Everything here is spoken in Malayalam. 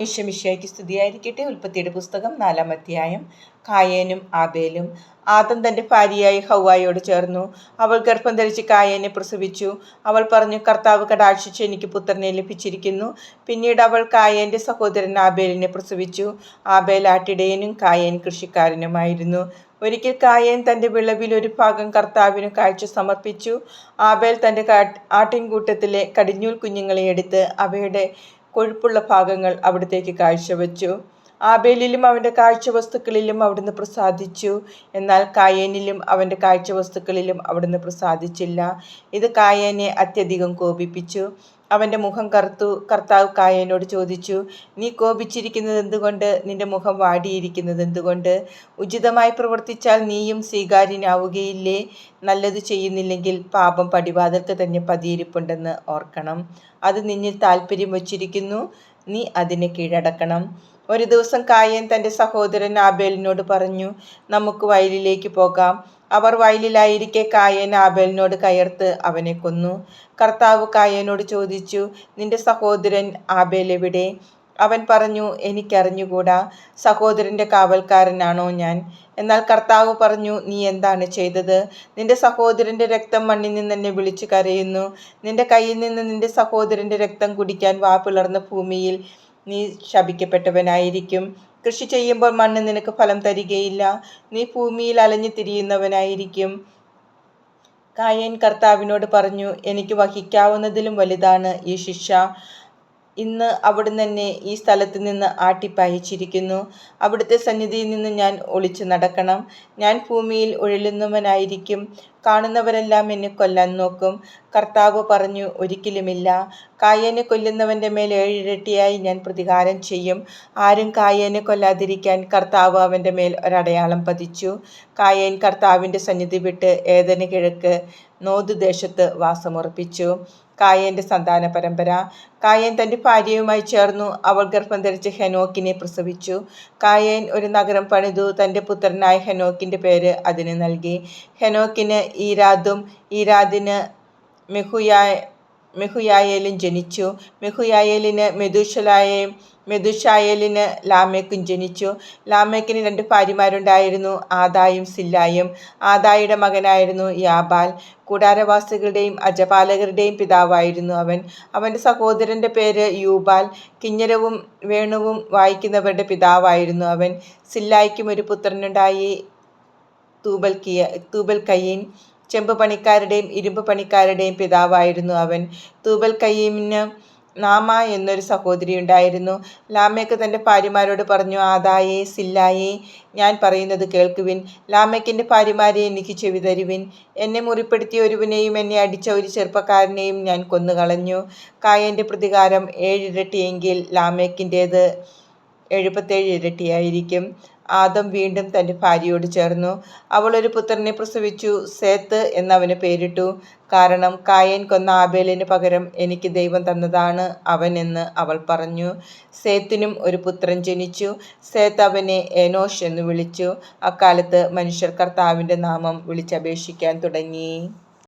ഈശ്വമിശിയായ്ക്ക് സ്തുതിയായിരിക്കട്ടെ. ഉൽപ്പത്തിയുടെ പുസ്തകം നാലാം അധ്യായം. കായേനും ആബേലും ആദം തന്റെ ഭാര്യയായി ഹൗവായോട് ചേർന്നു. അവൾ ഗർഭം ധരിച്ച് കായേനെ പ്രസവിച്ചു. അവൾ പറഞ്ഞു കർത്താവ് കടാക്ഷിച്ച് എനിക്ക് പുത്രനെ ലഭിച്ചിരിക്കുന്നു. പിന്നീട് അവൾ കായേന്റെ സഹോദരൻ ആബേലിനെ പ്രസവിച്ചു. ആബേൽ ആട്ടിടയനും കായേൻ കൃഷിക്കാരനുമായിരുന്നു. ഒരിക്കൽ കായേൻ തന്റെ വിളവിൽ ഒരു ഭാഗം കർത്താവിന് കാഴ്ച സമർപ്പിച്ചു. ആബേൽ തന്റെ ആട്ടിൻകൂട്ടത്തിലെ കടിഞ്ഞൂൽ കുഞ്ഞുങ്ങളെ എടുത്ത് അവയുടെ കൊഴുപ്പുള്ള ഭാഗങ്ങൾ അവിടത്തേക്ക് കാഴ്ചവെച്ചു. ആബേലിലും അവന്റെ കാഴ്ചവസ്തുക്കളിലും അവിടുന്ന് പ്രസാദിച്ചു. എന്നാൽ കായേനിലും അവന്റെ കാഴ്ചവസ്തുക്കളിലും അവിടുന്ന് പ്രസാദിച്ചില്ല. ഇത് കായേനെ അത്യധികം കോപിപ്പിച്ചു. അവന്റെ മുഖം കറുത്തു കർത്താവ് കായനോട് ചോദിച്ചു നീ കോപിച്ചിരിക്കുന്നത് എന്തുകൊണ്ട്? നിന്റെ മുഖം വാടിയിരിക്കുന്നത് എന്തുകൊണ്ട്? ഉചിതമായി പ്രവർത്തിച്ചാൽ നീയും സ്വീകാര്യനാവുകയില്ലേ? നല്ലത് ചെയ്യുന്നില്ലെങ്കിൽ പാപം പടിവാതിൽക്ക് തന്നെ പതിയിരിപ്പുണ്ടെന്ന് ഓർക്കണം. അത് നിന്നിൽ താല്പര്യം വച്ചിരിക്കുന്നു. നീ അതിനെ കീഴടക്കണം. ഒരു ദിവസം കായൻ തന്റെ സഹോദരൻ ആബേലിനോട് പറഞ്ഞു നമുക്ക് വയലിലേക്ക് പോകാം. അവർ വയലിലായിരിക്കെ കായൻ ആബേലിനോട് കയർത്ത് അവനെ കൊന്നു. കർത്താവ് കായനോട് ചോദിച്ചു നിന്റെ സഹോദരൻ ആബേൽ എവിടെ അവൻ പറഞ്ഞു എനിക്കറിഞ്ഞുകൂടാ സഹോദരന്റെ കാവൽക്കാരനാണോ ഞാൻ. എന്നാൽ കർത്താവ് പറഞ്ഞു നീ എന്താണ് ചെയ്തത്? നിന്റെ സഹോദരന്റെ രക്തം മണ്ണിൽ നിന്ന് എന്നെ വിളിച്ചു കരയുന്നു. നിന്റെ കയ്യിൽ നിന്ന് നിന്റെ സഹോദരന്റെ രക്തം കുടിക്കാൻ വാ പിളർന്ന ഭൂമിയിൽ നീ ശപിക്കപ്പെട്ടവനായിരിക്കും. കൃഷി ചെയ്യുമ്പോൾ മണ്ണ് നിനക്ക് ഫലം തരികയില്ല. നീ ഭൂമിയിൽ അലഞ്ഞു തിരിയുന്നവനായിരിക്കും. കായൻ കർത്താവിനോട് പറഞ്ഞു എനിക്ക് വഹിക്കാവുന്നതിലും വലുതാണ് ഈ ശിക്ഷ. ഇന്ന് അവിടുന്ന് എന്നെ ഈ സ്ഥലത്ത് നിന്ന് ആട്ടിപ്പായിച്ചിരിക്കുന്നു അവിടുത്തെ സന്നിധിയിൽ നിന്ന് ഞാൻ ഒളിച്ചു നടക്കണം. ഞാൻ ഭൂമിയിൽ ഉഴലുന്നവനായിരിക്കും കാണുന്നവരെല്ലാം എന്നെ കൊല്ലാൻ നോക്കും. കർത്താവ് പറഞ്ഞു ഒരിക്കലുമില്ല. കായനെ കൊല്ലുന്നവന്റെ മേൽ ഏഴിരട്ടിയായി ഞാൻ പ്രതികാരം ചെയ്യും. ആരും കായനെ കൊല്ലാതിരിക്കാൻ കർത്താവ് അവന്റെ മേൽ ഒരടയാളം പതിച്ചു. കായൻ കർത്താവിന്റെ സന്നിധി വിട്ട് ഏതന് കിഴക്ക് നോദ് ദേശത്ത് വാസമുറപ്പിച്ചു. കായന്റെ സന്താന പരമ്പര. കായൻ തന്റെ ഭാര്യയുമായി ചേർന്നു. അവൾ ഗർഭം ധരിച്ച് ഹെനോക്കിനെ പ്രസവിച്ചു. കായൻ ഒരു നഗരം പണിതു. തന്റെ പുത്രനായ ഹെനോക്കിന്റെ പേര് അതിന് നൽകി. ഹെനോക്കിന് ഈരാദും ഈരാദിന് മെഹുയാ മെഹുയായേലും ജനിച്ചു. മെഹുയായേലിന് മെതുഷലായേയും മെതുഷായേലിന് ലാമേക്കും ജനിച്ചു. ലാമേക്കിന് രണ്ട് ഭാര്യമാരുണ്ടായിരുന്നു ആദായും സില്ലായും. ആദായുടെ മകനായിരുന്നു യാബാൽ. കൂടാരവാസികളുടെയും അജപാലകരുടെയും പിതാവായിരുന്നു അവൻ. അവന്റെ സഹോദരന്റെ പേര് യൂബാൽ. കിഞ്ഞരവും വേണുവും വായിക്കുന്നവരുടെ പിതാവായിരുന്നു അവൻ. സില്ലായ്ക്കും ഒരു പുത്രനുണ്ടായി. തൂബൽ കിയ തൂബൽ കയ്യീൻ ചെമ്പ് പണിക്കാരുടെയും ഇരുമ്പ് പണിക്കാരുടെയും പിതാവായിരുന്നു അവൻ. തൂബൽ കയ്യീമിന് നാമ എന്നൊരു സഹോദരി ഉണ്ടായിരുന്നു. ലാമയ്ക്ക് തന്റെ ഭാര്യമാരോട് പറഞ്ഞു ആദായേ സില്ലായേ ഞാൻ പറയുന്നത് കേൾക്കുവിൻ. ലാമയ്ക്കിന്റെ ഭാര്യമാരെ എനിക്ക് ചെവി തരുവിൻ. എന്നെ മുറിപ്പെടുത്തിയ ഒരുവിനെയും എന്നെ അടിച്ച ഒരു ചെറുപ്പക്കാരനെയും ഞാൻ കൊന്നുകളഞ്ഞു. കായന്റെ പ്രതികാരം ഏഴിരട്ടിയെങ്കിൽ ലാമേക്കിന്റേത് എഴുപത്തേഴ് ഇരട്ടിയായിരിക്കും. ആദം വീണ്ടും തന്റെ ഭാര്യയോട് ചേർന്നു. അവൾ ഒരു പുത്രനെ പ്രസവിച്ചു. സേത്ത് എന്നവന് പേരിട്ടു. കാരണം കായൻ കൊന്ന ആബേലിന് പകരം എനിക്ക് ദൈവം തന്നതാണ് അവൻ എന്ന് അവൾ പറഞ്ഞു. സേത്തിനും ഒരു പുത്രൻ ജനിച്ചു. സേത്ത് അവനെ എനോഷ് എന്ന് വിളിച്ചു. അക്കാലത്ത് മനുഷ്യർ കർത്താവിന്റെ നാമം വിളിച്ചപേക്ഷിക്കാൻ തുടങ്ങി.